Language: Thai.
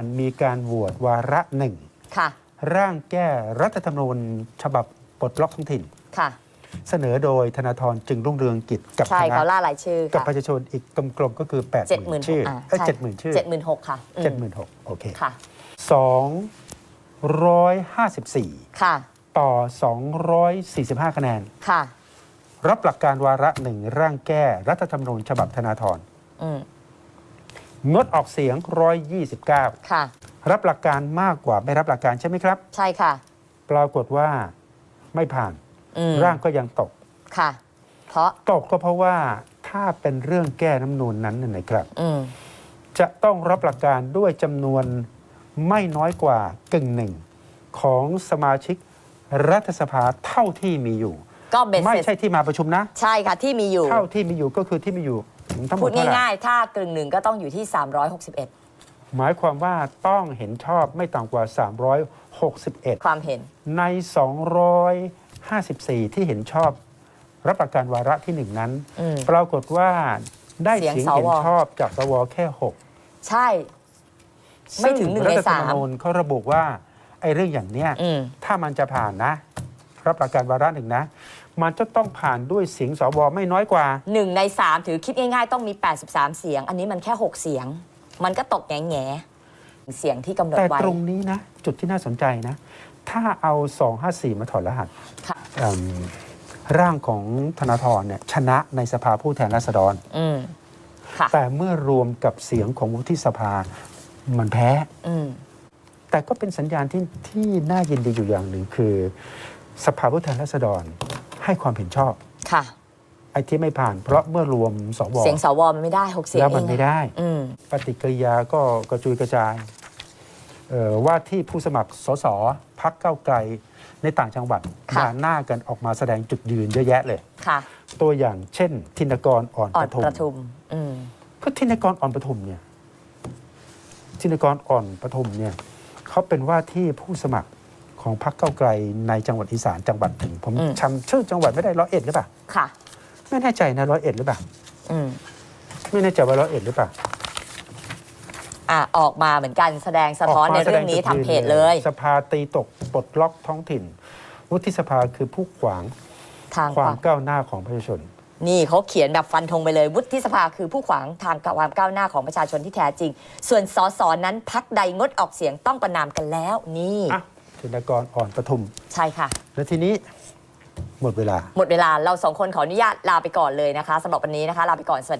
มันมีการโหวตวาระหนึ่ง ค่ะ ร่างแก้รัฐธรรมนูญฉบับปลดล็อกท้องถิ่น ค่ะ เสนอโดยธนาธรจึงรุ่งเรืองกิจกับใช่คณะเขาล่ารายชื่อกับค่ะประชาชนอีกกลมๆก็คือ8ปดเจ็ดหหมื่มื่นนชื่ออ่าเอ้ยใช่เจ็ดหมื่นชื่อเจ็ดหมื่นหกค่ะอืมเจ็ดหมื่นหกโอเคค่ะ สองร้อยห้าสิบสี่ค่ะ ต่อ245คะแนน ค่ะ รับหลักการวาระหนึ่งร่างแก้รัฐธรรมนูญฉบับธนาธร อืม งดออกเสียง 129 ค่ะ รับหลักการมากกว่าไม่รับหลักการใช่ไหมครับ ใช่ค่ะ ปรากฏว่าไม่ผ่านอืมร่างก็ยังตก ค่ะ เพราะ ตกก็เพราะว่าถ้าเป็นเรื่องแก้น้ำนูนนั้นน่ะนะครับ อืม จะต้องรับหลักการด้วยจำนวนไม่น้อยกว่ากึ่งหนึ่งของสมาชิกรัฐสภาเท่าที่มีอยู่ ก็เบ็ดไม่เสร็จใช่ที่มาประชุมนะ ใช่ค่ะที่มีอยู่ เท่าที่มีอยู่ก็คือที่มีอยู่ ทั้งหมพูดดเท่าไหร่ง่ายๆ ถ้ากึ่งหนึ่งก็ต้องอยู่ที่ 361 หมายความว่าต้องเห็นชอบไม่ต่ำกว่า 361 ความเห็น ใน 254 ที่เห็นชอบ รับประการวาระที่หนึ่งนั้น อืมปรากฏว่าได้เสียงเสียงสวเห็นชอบจากสวแค่6 ใช่ ไม่ถึงหนึ่งในรัฐธรสารมมนูญเขาระบุว่าไอ้เรื่องอย่างเนี้ยอืม ถ้ามันจะผ่านนะ รับประการวาระหนึ่งนะ มันจะต้องผ่านด้วยเสียงสวไม่น้อยกว่าหนึ่งในสามถือคิดง่ายๆ ต้องมี 83 เสียง อันนี้มันแค่ 6 เสียง มันก็ตกแง่แง่ๆเสียงที่กำหนดแต่ไว้ ตรงนี้นะ จุดที่น่าสนใจนะ ถ้าเอา 254 มาถอดรหัสค่ะ เอิ่มร่างของธนาธรเนี่ยชนะในสภาผู้แทนราษฎร อืม ค่ะ แต่เมื่อรวมกับเสียงของวุฒิสภามันแพ้ อืม แต่ก็เป็นสัญญาณที่ที่น่ายินดีอยู่อย่างหนึ่งคือ สภาผู้แทนราษฎร ให้ความเห็นชอบค่ะ ไอ้ที่ไม่ผ่าน เพราะเมื่อรวมสวเสียงสวมันไม่ได้6เสียงแล้วมันเองไม่ได้ อืมปฏิกิริยาก็กระจุยกระจายเอ่อว่าที่ผู้สมัครสสพักเก้าวไกลในต่างจังหวัดค่ะ ด่านหน้ากันออกมาแสดงจุดยืนเยอะแยะเลย ค่ะตัวอย่างเช่น ธินกรอ่อนอ่อปนทุมประทุม อืมเพราะธินกรอ่อนปทุมเนี่ยธินกรอ่อนปทุมเนี่ยเขาเป็นว่าที่ผู้สมัคร ของพรรคเก้าวไกลในจังหวัดอีสานจังหวัดหนึ่งผมอืม จำชื่อจังหวัดไม่ได้ร้อยเอ็ดหรือเปล่าค่ะ ไม่แน่ใจนะร้อยเอ็ดหรือเปล่าอืม ไม่แน่ใจว่าร้อยเอ็ดหรือเปล่าอะ ออกมาเหมือนกันแสดงสะท้อนกในมาเรื่องนี้แสดทำจุดเพยืจเลย สภาตีตกปลดล็อกท้องถิ่น วุฒิสภาคือผู้ขวางทางควาความมก้าวหน้าของประชาชน นี่เขาเขียนแบบฟันธงไปเลย วุฒิสภาคือผู้ขวางทางความก้าวหน้าของประชาชนที่แท้จริง ส่วนสสนั้นพักใดงดออกเสียงต้องประนามกันแล้วนี่ อะ ธินกรอ่อนปทุม ใช่ค่ะ และทีนี้หมดเวลา หมดเวลาเราสองคนขออนุญาตลาไปก่อนเลยนะคะสำหรับวันนี้นะคะ ลาไปก่อนสวัสดี